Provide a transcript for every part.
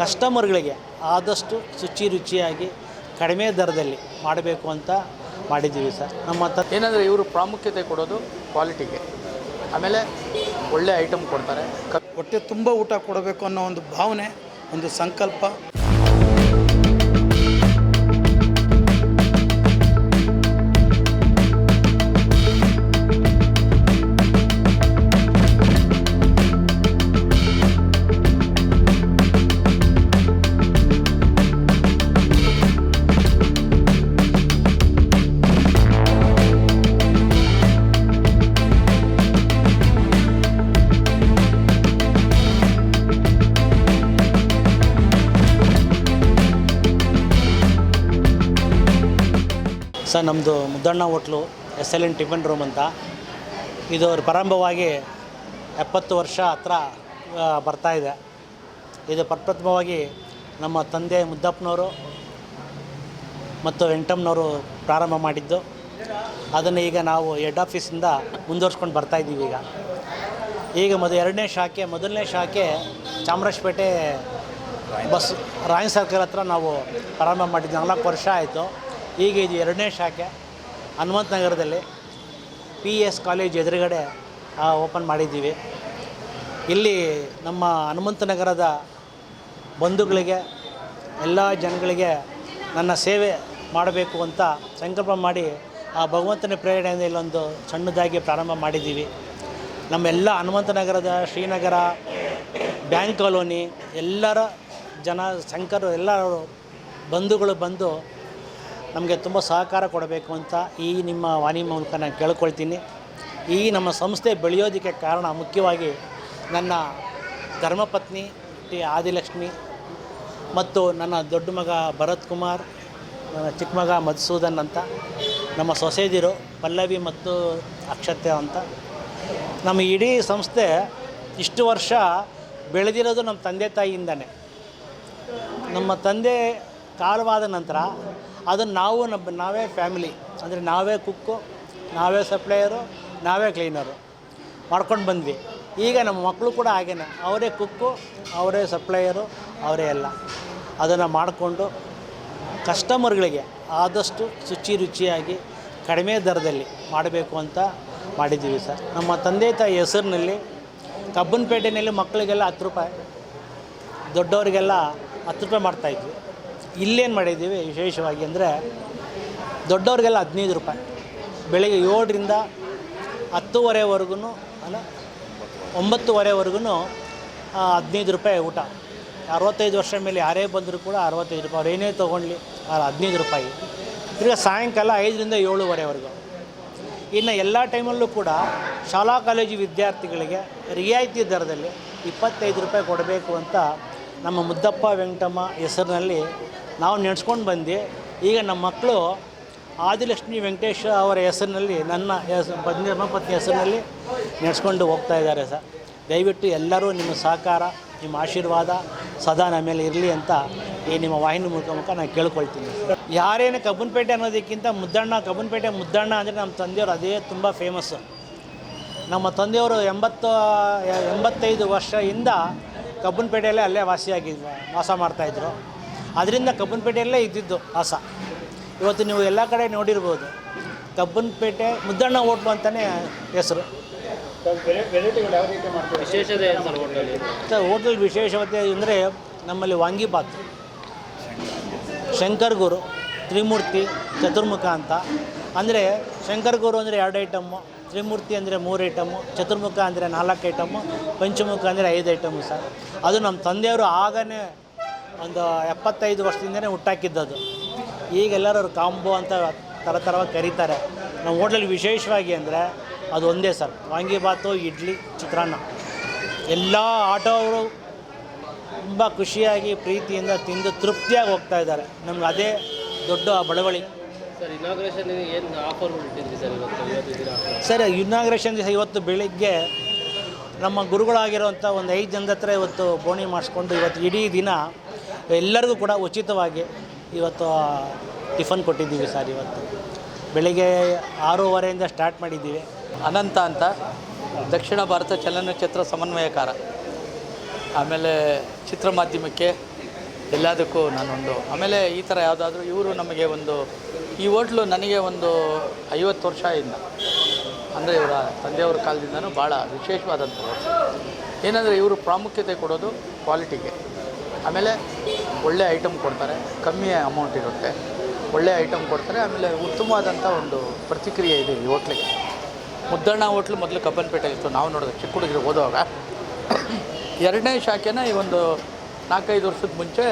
ಕಸ್ಟಮರ್ಗಳಿಗೆ ಆದಷ್ಟು ಶುಚಿ ರುಚಿಯಾಗಿ ಕಡಿಮೆ ದರದಲ್ಲಿ ಮಾಡಬೇಕು ಅಂತ ಮಾಡಿದ್ದೀವಿ ಸರ್. ನಮ್ಮ ತ ಏನಂದರೆ ಇವರು ಪ್ರಾಮುಖ್ಯತೆ ಕೊಡೋದು ಕ್ವಾಲಿಟಿಗೆ. ಆಮೇಲೆ ಒಳ್ಳೆ ಐಟಮ್ ಕೊಡ್ತಾರೆ. ಕ ಹೊಟ್ಟೆ ತುಂಬ ಊಟ ಕೊಡಬೇಕು ಅನ್ನೋ ಒಂದು ಭಾವನೆ ಒಂದು ಸಂಕಲ್ಪ. ಸರ್ ನಮ್ಮದು Muddanna hotel S L N tiffin room ಅಂತ. ಇದು ಪ್ರಾರಂಭವಾಗಿ ಎಪ್ಪತ್ತು ವರ್ಷ ಹತ್ರ ಬರ್ತಾಯಿದೆ ಬರ್ತಾ ಇದೆ. ಇದು ಪ್ರಪ್ರಥಮವಾಗಿ ನಮ್ಮ ತಂದೆ ಮುದ್ದಪ್ಪನವರು ಮತ್ತು ವೆಂಕಟಮ್ಮನವರು ಪ್ರಾರಂಭ ಮಾಡಿದ್ದು. ಅದನ್ನು ಈಗ ನಾವು ಹೆಡ್ ಆಫೀಸಿಂದ ಮುಂದುವರ್ಸ್ಕೊಂಡು ಬರ್ತಾಯಿದ್ದೀವಿ ಈಗ. ಈಗ ಮೊದಲು ಎರಡನೇ ಶಾಖೆ, ಮೊದಲನೇ ಶಾಖೆ ಚಾಮರಾಜಪೇಟೆ ಬಸ್, ರಾಯನ್ ಸರ್ಕಲ್ ಹತ್ರ ನಾವು ಪ್ರಾರಂಭ ಮಾಡಿದ್ದು. ನಾಲ್ಕು ವರ್ಷ ಆಯಿತು. ಈಗ ಇದು ಎರಡನೇ ಶಾಖೆ, ಹನುಮಂತ ನಗರದಲ್ಲಿ ಪಿ ಎಸ್ ಕಾಲೇಜ್ ಎದುರುಗಡೆ ಓಪನ್ ಮಾಡಿದ್ದೀವಿ. ಇಲ್ಲಿ ನಮ್ಮ ಹನುಮಂತ ನಗರದ ಬಂಧುಗಳಿಗೆ, ಎಲ್ಲ ಜನಗಳಿಗೆ ನನ್ನ ಸೇವೆ ಮಾಡಬೇಕು ಅಂತ ಸಂಕಲ್ಪ ಮಾಡಿ, ಆ, ಭಗವಂತನ ಪ್ರೇರಣೆಯಿಂದ ಇಲ್ಲೊಂದು ಸಣ್ಣದಾಗಿ ಪ್ರಾರಂಭ ಮಾಡಿದ್ದೀವಿ. ನಮ್ಮೆಲ್ಲ ಹನುಮಂತ ನಗರದ, ಶ್ರೀನಗರ, ಬ್ಯಾಂಕ್ ಕಾಲೋನಿ, ಎಲ್ಲರ ಜನ ಶಂಕರು ಎಲ್ಲರೂ ಬಂಧುಗಳು ಬಂದು ನಮಗೆ ತುಂಬ ಸಹಕಾರ ಕೊಡಬೇಕು ಅಂತ ಈ ನಿಮ್ಮ ವಾಣಿ ಮೂಲಕ ನಾನು ಕೇಳ್ಕೊಳ್ತೀನಿ. ಈ ನಮ್ಮ ಸಂಸ್ಥೆ ಬೆಳೆಯೋದಕ್ಕೆ ಕಾರಣ ಮುಖ್ಯವಾಗಿ ನನ್ನ ಧರ್ಮಪತ್ನಿ ಟಿ ಆದಿಲಕ್ಷ್ಮಿ ಮತ್ತು ನನ್ನ ದೊಡ್ಡ ಮಗ ಭರತ್ ಕುಮಾರ್, ನನ್ನ ಚಿಕ್ಕ ಮಗ ಮಧುಸೂದನ್ ಅಂತ, ನಮ್ಮ ಸೊಸೆದಿರು ಪಲ್ಲವಿ ಮತ್ತು ಅಕ್ಷತೆ ಅಂತ. ನಮ್ಮ ಇಡೀ ಸಂಸ್ಥೆ ಇಷ್ಟು ವರ್ಷ ಬೆಳೆದಿರೋದು ನಮ್ಮ ತಂದೆ ತಾಯಿಯಿಂದನೇ. ನಮ್ಮ ತಂದೆ ಕಾಲವಾದ ನಂತರ ಅದನ್ನು ನಾವು ನಮ್ಮ, ನಾವೇ ಫ್ಯಾಮಿಲಿ ಅಂದರೆ ನಾವೇ ಕುಕ್ಕು ನಾವೇ ಸಪ್ಲೈಯರು ನಾವೇ ಕ್ಲೀನರು ಮಾಡ್ಕೊಂಡು ಬಂದ್ವಿ. ಈಗ ನಮ್ಮ ಮಕ್ಕಳು ಕೂಡ ಹಾಗೇನೆ. ಅವರೇ ಕುಕ್ಕು ಅವರೇ ಸಪ್ಲೈಯರು ಅವರೇ ಎಲ್ಲ. ಅದನ್ನು ಮಾಡಿಕೊಂಡು ಕಸ್ಟಮರ್ಗಳಿಗೆ ಆದಷ್ಟು ಶುಚಿ ರುಚಿಯಾಗಿ ಕಡಿಮೆ ದರದಲ್ಲಿ ಮಾಡಬೇಕು ಅಂತ ಮಾಡಿದ್ದೀವಿ ಸರ್. ನಮ್ಮ ತಂದೆ ತಾಯಿ ಹೆಸರಿನಲ್ಲಿ ಕಬ್ಬನಪೇಟೆಯಲ್ಲಿ ಮಕ್ಕಳಿಗೆಲ್ಲ ಹತ್ತು ರೂಪಾಯಿ, ದೊಡ್ಡವರಿಗೆಲ್ಲ ಹತ್ತು ರೂಪಾಯಿ ಮಾಡ್ತಾಯಿದ್ವಿ ಇಲ್ಲೇನು ಮಾಡಿದ್ದೀವಿ ವಿಶೇಷವಾಗಿ ಅಂದರೆ ದೊಡ್ಡವ್ರಿಗೆಲ್ಲ ಹದಿನೈದು ರೂಪಾಯಿ. ಬೆಳಗ್ಗೆ ಏಳರಿಂದ ಹತ್ತುವರೆವರೆಗೂ ಅಲ್ಲ, ಒಂಬತ್ತುವರೆವರೆಗೂ ಹದಿನೈದು ರೂಪಾಯಿ ಊಟ. ಅರವತ್ತೈದು ವರ್ಷ ಮೇಲೆ ಯಾರೇ ಬಂದರೂ ಕೂಡ ಅರವತ್ತೈದು ರೂಪಾಯಿ. ಅವ್ರು ಏನೇ ತೊಗೊಳ್ಲಿ ಹದಿನೈದು ರೂಪಾಯಿ. ತಿರ್ಗಿ ಸಾಯಂಕಾಲ ಐದರಿಂದ ಏಳುವರೆವರೆಗೂ. ಇನ್ನು ಎಲ್ಲ ಟೈಮಲ್ಲೂ ಕೂಡ ಶಾಲಾ ಕಾಲೇಜು ವಿದ್ಯಾರ್ಥಿಗಳಿಗೆ ರಿಯಾಯಿತಿ ದರದಲ್ಲಿ ಇಪ್ಪತ್ತೈದು ರೂಪಾಯಿ ಕೊಡಬೇಕು ಅಂತ ನಮ್ಮ ಮುದ್ದಪ್ಪ ವೆಂಕಟಮ್ಮ ಹೆಸರಿನಲ್ಲಿ ನಾವು ನೆನೆಸ್ಕೊಂಡು ಬಂದು ಈಗ ನಮ್ಮ ಮಕ್ಕಳು ಆದಿಲಕ್ಷ್ಮಿ ವೆಂಕಟೇಶ್ ಅವರ ಹೆಸರಿನಲ್ಲಿ, ನನ್ನ ಹೆಸರು ಧರ್ಮಪತ್ನಿ ಹೆಸರಿನಲ್ಲಿ ನೆಡೆಸ್ಕೊಂಡು ಹೋಗ್ತಾ ಇದ್ದಾರೆ ಸರ್. ದಯವಿಟ್ಟು ಎಲ್ಲರೂ ನಿಮ್ಮ ಸಹಕಾರ, ನಿಮ್ಮ ಆಶೀರ್ವಾದ ಸದಾ ನಮ್ಮ ಮೇಲೆ ಇರಲಿ ಅಂತ ಈ ನಿಮ್ಮ ವಾಹಿನಿ ಮೂಲಕ ಮುಖ ನಾನು ಕೇಳ್ಕೊಳ್ತೀನಿ. ಯಾರೇನು ಕಬ್ಬನಪೇಟೆ ಅನ್ನೋದಕ್ಕಿಂತ ಮುದ್ದಣ್ಣ, ಕಬ್ಬನಪೇಟೆ ಮುದ್ದಣ್ಣ ಅಂದರೆ ನಮ್ಮ ತಂದೆಯವರು ಅದೇ ತುಂಬ ಫೇಮಸ್ಸು ನಮ್ಮ ತಂದೆಯವರು ಎಂಬತ್ತು, ಎಂಬತ್ತೈದು ವರ್ಷದಿಂದ ಕಬ್ಬನಪೇಟೆಯಲ್ಲೇ ಅಲ್ಲೇ ವಾಸಿಯಾಗಿ, ವಾಸ ಮಾಡ್ತಾಯಿದ್ರು ಅದರಿಂದ ಕಬ್ಬನಪೇಟೆಯಲ್ಲೇ ಇದ್ದಿದ್ದು ಆಸ. ಇವತ್ತು ನೀವು ಎಲ್ಲ ಕಡೆ ನೋಡಿರ್ಬೋದು. ಕಬ್ಬನಪೇಟೆ ಮುದ್ದಣ್ಣ ಹೋಟ್ಲು ಅಂತಲೇ ಹೆಸರು. ಸರ್ ಹೋಟೆಲ್ ವಿಶೇಷತೆ ಅಂದರೆ ನಮ್ಮಲ್ಲಿ ವಾಂಗಿಬಾತ್ ಶಂಕರ್ ಗುರು ತ್ರಿಮೂರ್ತಿ ಚತುರ್ಮುಖ ಅಂತ. ಅಂದರೆ ಶಂಕರ್ ಗುರು ಅಂದರೆ ಎರಡು ಐಟಮ್ಮು ತ್ರಿಮೂರ್ತಿ ಅಂದರೆ ಮೂರು ಐಟಮ್ಮು ಚತುರ್ಮುಖ ಅಂದರೆ ನಾಲ್ಕು ಐಟಮ್ಮು ಪಂಚಮುಖ ಅಂದರೆ ಐದು ಐಟಮ್ಮು ಸರ್. ಅದು ನಮ್ಮ ತಂದೆಯವರು ಆಗನೇ ಒಂದು ಎಪ್ಪತ್ತೈದು ವರ್ಷದಿಂದನೇ ಹುಟ್ಟಾಕಿದ್ದದು. ಈಗೆಲ್ಲರೂ ಕಾಂಬೋ ಅಂತ ಥರ ಥರವಾಗಿ ಕರೀತಾರೆ. ನಮ್ಮ ಹೋಟ್ಲಲ್ಲಿ ವಿಶೇಷವಾಗಿ ಅಂದರೆ ಅದು ಒಂದೇ ಸರ್ ವಾಂಗಿಬಾತು ಇಡ್ಲಿ ಚಿತ್ರಾನ್ನ. ಎಲ್ಲ ಆಟೋವರು ತುಂಬ ಖುಷಿಯಾಗಿ ಪ್ರೀತಿಯಿಂದ ತಿಂದು ತೃಪ್ತಿಯಾಗಿ ಹೋಗ್ತಾ ಇದ್ದಾರೆ. ನಮ್ಗೆ ಅದೇ ದೊಡ್ಡ ಬಡವಳಿ ಸರ್ ಇನಾಗ್ರೇಷನ್ ಏನು ಆಫರ್ ಸರ್ ಇವತ್ತು ಸರ್ ಇನಾಗ್ರೇಷನ್ ದಿವಸ ಇವತ್ತು ಬೆಳಿಗ್ಗೆ ನಮ್ಮ ಗುರುಗಳಾಗಿರುವಂಥ ಒಂದು ಐದು ಜನದ ಹತ್ರ ಇವತ್ತು ಬೋಣಿ ಮಾಡಿಸ್ಕೊಂಡು ಇವತ್ತು ಇಡೀ ದಿನ ಎಲ್ಲರಿಗೂ ಕೂಡ ಉಚಿತವಾಗಿ ಇವತ್ತು ಟಿಫನ್ ಕೊಟ್ಟಿದ್ದೀವಿ ಸರ್ ಇವತ್ತು. ಬೆಳಿಗ್ಗೆ ಆರೂವರೆಯಿಂದ ಸ್ಟಾರ್ಟ್ ಮಾಡಿದ್ದೀವಿ. ಅನಂತ ಅಂತ, ದಕ್ಷಿಣ ಭಾರತ ಚಲನಚಿತ್ರ ಸಮನ್ವಯಕಾರ. ಆಮೇಲೆ ಚಿತ್ರ ಮಾಧ್ಯಮಕ್ಕೆ ಎಲ್ಲದಕ್ಕೂ ನಾನೊಂದು, ಆಮೇಲೆ ಈ ಥರ ಯಾವುದಾದ್ರೂ ಇವರು ನಮಗೆ ಒಂದು, ಈ ಹೋಟ್ಲು ನನಗೆ ಒಂದು ಐವತ್ತು ವರ್ಷ ಇಂದ ಅಂದರೆ ಇವರ ತಂದೆಯವರ ಕಾಲದಿಂದನೂ ಭಾಳ ವಿಶೇಷವಾದಂಥ ಹೋಟ್ಲು. ಏನಂದರೆ ಇವರು ಪ್ರಾಮುಖ್ಯತೆ ಕೊಡೋದು ಕ್ವಾಲಿಟಿಗೆ. ಆಮೇಲೆ ಒಳ್ಳೆ ಐಟಮ್ ಕೊಡ್ತಾರೆ, ಕಮ್ಮಿ ಅಮೌಂಟ್ ಇರುತ್ತೆ. ಒಳ್ಳೆ ಐಟಮ್ ಕೊಡ್ತಾರೆ, ಆಮೇಲೆ ಉತ್ತಮವಾದಂಥ ಒಂದು ಪ್ರತಿಕ್ರಿಯೆ ಇದೆ ಈ ಹೋಟ್ಲಿಗೆ ಮುದ್ದಣ್ಣ ಹೋಟ್ಲು ಮೊದಲು ಕಬ್ಬನ್ಪೇಟೆ ಇತ್ತು, ನಾವು ನೋಡಿದ್ರೆ ಚಿಕ್ಕ ಹುಡುಗರು ಹೋದಾಗ ಎರಡನೇ ಶಾಖೆನ ಈ ಒಂದು ನಾಲ್ಕೈದು ವರ್ಷದ ಮುಂಚೆ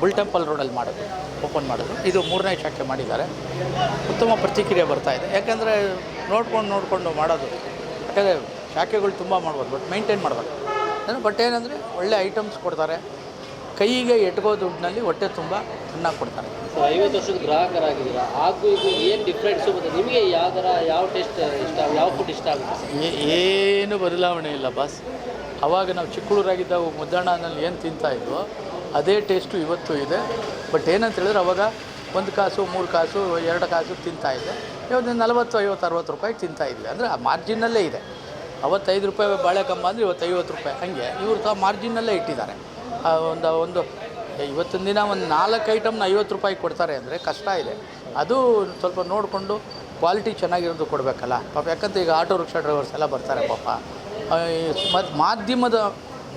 ಬುಲ್ ಟೆಂಪಲ್ ರೋಡಲ್ಲಿ ಮಾಡೋದು ಓಪನ್ ಮಾಡೋದು ಇದು ಮೂರನೇ ಶಾಖೆ ಮಾಡಿದ್ದಾರೆ. ಉತ್ತಮ ಪ್ರತಿಕ್ರಿಯೆ ಬರ್ತಾ ಇದೆ. ಯಾಕಂದರೆ ನೋಡ್ಕೊಂಡು ನೋಡಿಕೊಂಡು ಮಾಡೋದು, ಯಾಕಂದರೆ ಶಾಖೆಗಳು ತುಂಬ ಮಾಡ್ಬೋದು ಬಟ್ ಮೇಂಟೈನ್ ಮಾಡ್ಬೇಕು ಏನು ಬಟ್ ಏನಂದರೆ ಒಳ್ಳೆ ಐಟಮ್ಸ್ ಕೊಡ್ತಾರೆ. ಕೈಗೆ ಎಟ್ಕೋ ದುಡ್ಡಿನಲ್ಲಿ ಹೊಟ್ಟೆ ತುಂಬ ಅನ್ನ ಕೊಡ್ತಾರೆ. ಐವತ್ತು ವರ್ಷದ ಗ್ರಾಹಕರಾಗಿದ್ದೀರಾ? ಹಾಗೂ ಇದು ಏನು ಡಿಫ್ರೆನ್ಸು ಮತ್ತು ನಿಮಗೆ ಯಾವ ಥರ ಯಾವ ಟೇಸ್ಟ್ ಇಷ್ಟ ಯಾವ ಫುಡ್ ಇಷ್ಟ ಆಗುತ್ತೆ? ಏನು ಬದಲಾವಣೆ ಇಲ್ಲ ಬಾಸ್ ಅವಾಗ ನಾವು ಚಿಕ್ಕಳೂರಾಗಿದ್ದಾಗ ಮುದ್ದಣ್ಣನಲ್ಲಿ ಏನು ತಿಂತಾಯಿದ್ವೋ ಅದೇ ಟೇಸ್ಟು ಇವತ್ತು ಇದೆ. ಬಟ್ ಏನಂತ ಹೇಳಿದ್ರೆ ಅವಾಗ ಒಂದು ಕಾಸು ಮೂರು ಕಾಸು ಎರಡು ಕಾಸು ತಿಂತಾಯಿದ್ದೆ ಇವತ್ತು ನಲವತ್ತು ಐವತ್ತು ಅರವತ್ತು ರೂಪಾಯಿ ತಿಂತಾಯಿದ್ವಿ ಅಂದರೆ ಆ ಮಾರ್ಜಿನಲ್ಲೇ ಇದೆ. ಅವತ್ತೈದು ರೂಪಾಯಿ ಬಾಳೆಕಂಬ ಅಂದರೆ ಇವತ್ತು ಐವತ್ತು ರೂಪಾಯಿ. ಹಾಗೆ ಇವರು ತಾ ಮಾರ್ಜಿನಲ್ಲೇ ಇಟ್ಟಿದ್ದಾರೆ. ಒಂದು ಒಂದು ಇವತ್ತಿನ ದಿನ ಒಂದು ನಾಲ್ಕು ಐಟಮ್ನ ಐವತ್ತು ರೂಪಾಯಿ ಕೊಡ್ತಾರೆ ಅಂದರೆ ಕಷ್ಟ ಇದೆ. ಅದು ಸ್ವಲ್ಪ ನೋಡಿಕೊಂಡು ಕ್ವಾಲಿಟಿ ಚೆನ್ನಾಗಿರೋದು ಕೊಡಬೇಕಲ್ಲ. ಪಾಪ ಯಾಕಂತ ಈಗ ಆಟೋ ರಿಕ್ಷಾ ಡ್ರೈವರ್ಸ್ ಎಲ್ಲ ಬರ್ತಾರೆ ಪಾಪ. ಮತ್ತು ಮಾಧ್ಯಮದ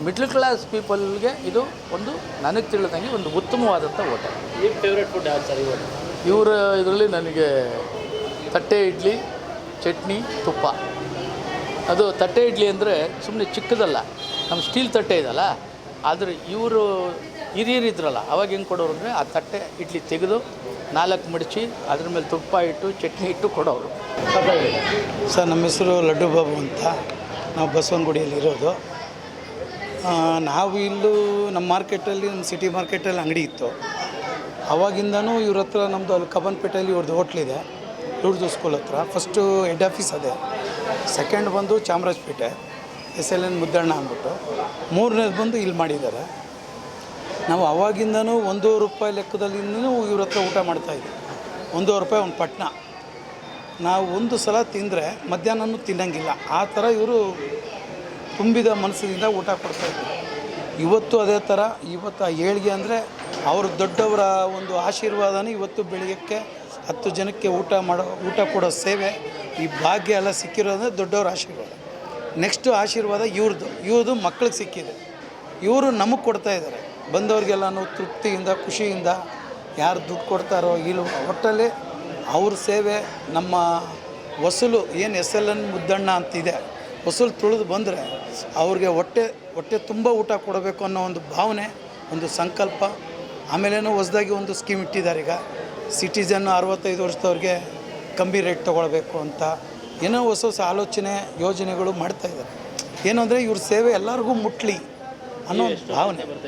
ಮಿಡ್ಲ್ ಕ್ಲಾಸ್ ಪೀಪಲ್ಗೆ ಇದು ಒಂದು ನನಗೆ ತಿಳಿದಂಗೆ ಒಂದು ಉತ್ತಮವಾದಂಥ hotel favourite favourite food sir ಇವರು? ಇವರ ಇದರಲ್ಲಿ ನನಗೆ ತಟ್ಟೆ ಇಡ್ಲಿ ಚಟ್ನಿ ತುಪ್ಪ. ಅದು ತಟ್ಟೆ ಇಡ್ಲಿ ಅಂದರೆ ಸುಮ್ಮನೆ ಚಿಕ್ಕದಲ್ಲ ನಮ್ಮ ಸ್ಟೀಲ್ ತಟ್ಟೆ ಇದಲ್ಲ, ಆದರೆ ಇವರು ಹಿರಿಯರಿದ್ರಲ್ಲ ಅವಾಗ ಹೆಂಗೆ ಕೊಡೋರು ಅಂದರೆ ಆ ತಟ್ಟೆ ಇಡ್ಲಿ ತೆಗೆದು ನಾಲ್ಕು ಮಡಚಿ ಅದ್ರ ಮೇಲೆ ತುಪ್ಪ ಇಟ್ಟು, ಚಟ್ನಿ ಇಟ್ಟು ಕೊಡೋರು. ಸರ್, ನಮ್ಮ ಹೆಸರು ಲಡ್ಡು ಬಾಬು ಅಂತ. ನಾವು ಬಸವನಗುಡಿಯಲ್ಲಿ ಇರೋದು. ನಾವು ಇಲ್ಲೂ ನಮ್ಮ ಮಾರ್ಕೆಟಲ್ಲಿ, ನಮ್ಮ ಸಿಟಿ ಮಾರ್ಕೆಟಲ್ಲಿ ಅಂಗಡಿ ಇತ್ತು. ಅವಾಗಿಂದನೂ ಇವ್ರ ಹತ್ರ ನಮ್ಮದು ಅಲ್ಲಿ ಕಬ್ಬನ್ಪೇಟೆಯಲ್ಲಿ ಇವ್ರದ್ದು ಹೋಟ್ಲಿದೆ ಇವ್ರದ್ದು ಸ್ಕೂಲ್ ಹತ್ರ. ಫಸ್ಟು ಹೆಡ್ ಆಫೀಸ್ ಅದೇ. ಸೆಕೆಂಡ್ ಬಂದು Chamarajpet, S L N Muddanna ಅಂದ್ಬಿಟ್ಟು. ಮೂರನೇದು ಬಂದು ಇಲ್ಲಿ ಮಾಡಿದ್ದಾರೆ. ನಾವು ಅವಾಗಿಂದನೂ ಒಂದೂವರೆ ರೂಪಾಯಿ ಲೆಕ್ಕದಲ್ಲಿಂದನೂ ಇವ್ರ ಹತ್ರ ಊಟ ಮಾಡ್ತಾಯಿದ್ವಿ ಒಂದೂವರೆ ರೂಪಾಯಿ ಒಂದು ಪಟ್ನ. ನಾವು ಒಂದು ಸಲ ತಿಂದರೆ ಮಧ್ಯಾಹ್ನನೂ ತಿನ್ನಂಗಿಲ್ಲ. ಆ ಥರ ಇವರು ತುಂಬಿದ ಮನಸ್ಸಿನಿಂದ ಊಟ ಕೊಡ್ತಾಯಿದ್ರು ಇವತ್ತು ಅದೇ ಥರ, ಇವತ್ತು ಆ ಏಳಿಗೆ ಅಂದರೆ ಅವರು ದೊಡ್ಡವರ ಒಂದು ಆಶೀರ್ವಾದನೇ ಇವತ್ತು ಬೆಳಿಗ್ಗೆ ಹತ್ತು ಜನಕ್ಕೆ ಊಟ ಮಾಡೋ, ಊಟ ಕೊಡೋ ಸೇವೆ ಈ ಭಾಗ್ಯ ಎಲ್ಲ ಸಿಕ್ಕಿರೋದ್ರೆ ದೊಡ್ಡವ್ರ ಆಶೀರ್ವಾದ. ನೆಕ್ಸ್ಟು ಆಶೀರ್ವಾದ ಇವ್ರದ್ದು ಇವ್ರದ್ದು ಮಕ್ಳಿಗೆ ಸಿಕ್ಕಿದೆ. ಇವರು ನಮಗೆ ಕೊಡ್ತಾ ಇದ್ದಾರೆ ಬಂದವ್ರಿಗೆಲ್ಲನೂ ತೃಪ್ತಿಯಿಂದ, ಖುಷಿಯಿಂದ ಯಾರು ದುಡ್ಡು ಕೊಡ್ತಾರೋ ಇಲ್ಲ ಒಟ್ಟಲ್ಲಿ ಅವ್ರ ಸೇವೆ ನಮ್ಮ ವಸೂಲು, ಏನು ಎಸ್ ಎಲ್ ಎನ್ ಮುದ್ದಣ್ಣ ಅಂತಿದೆ, ವಸೂಲು ತುಳಿದು ಬಂದರೆ ಅವ್ರಿಗೆ ಹೊಟ್ಟೆ ಹೊಟ್ಟೆ ತುಂಬ ಊಟ ಕೊಡಬೇಕು ಅನ್ನೋ ಒಂದು ಭಾವನೆ, ಒಂದು ಸಂಕಲ್ಪ. ಆಮೇಲೇನೋ ಹೊಸದಾಗಿ ಒಂದು ಸ್ಕೀಮ್ ಇಟ್ಟಿದ್ದಾರೆ ಈಗ. ಸಿಟಿಜನ್ ಅರವತ್ತೈದು ವರ್ಷದವ್ರಿಗೆ ಕಮ್ಮಿ ರೇಟ್ ತೊಗೊಳ್ಬೇಕು ಅಂತ ಏನೋ ಹೊಸ ಹೊಸ ಆಲೋಚನೆ ಯೋಜನೆಗಳು ಮಾಡ್ತಾ ಇದ್ದಾರೆ. ಏನು ಅಂದರೆ ಇವ್ರ ಸೇವೆ ಎಲ್ಲರಿಗೂ ಮುಟ್ಲಿ ಅನ್ನೋ ಒಂದು ಭಾವನೆ.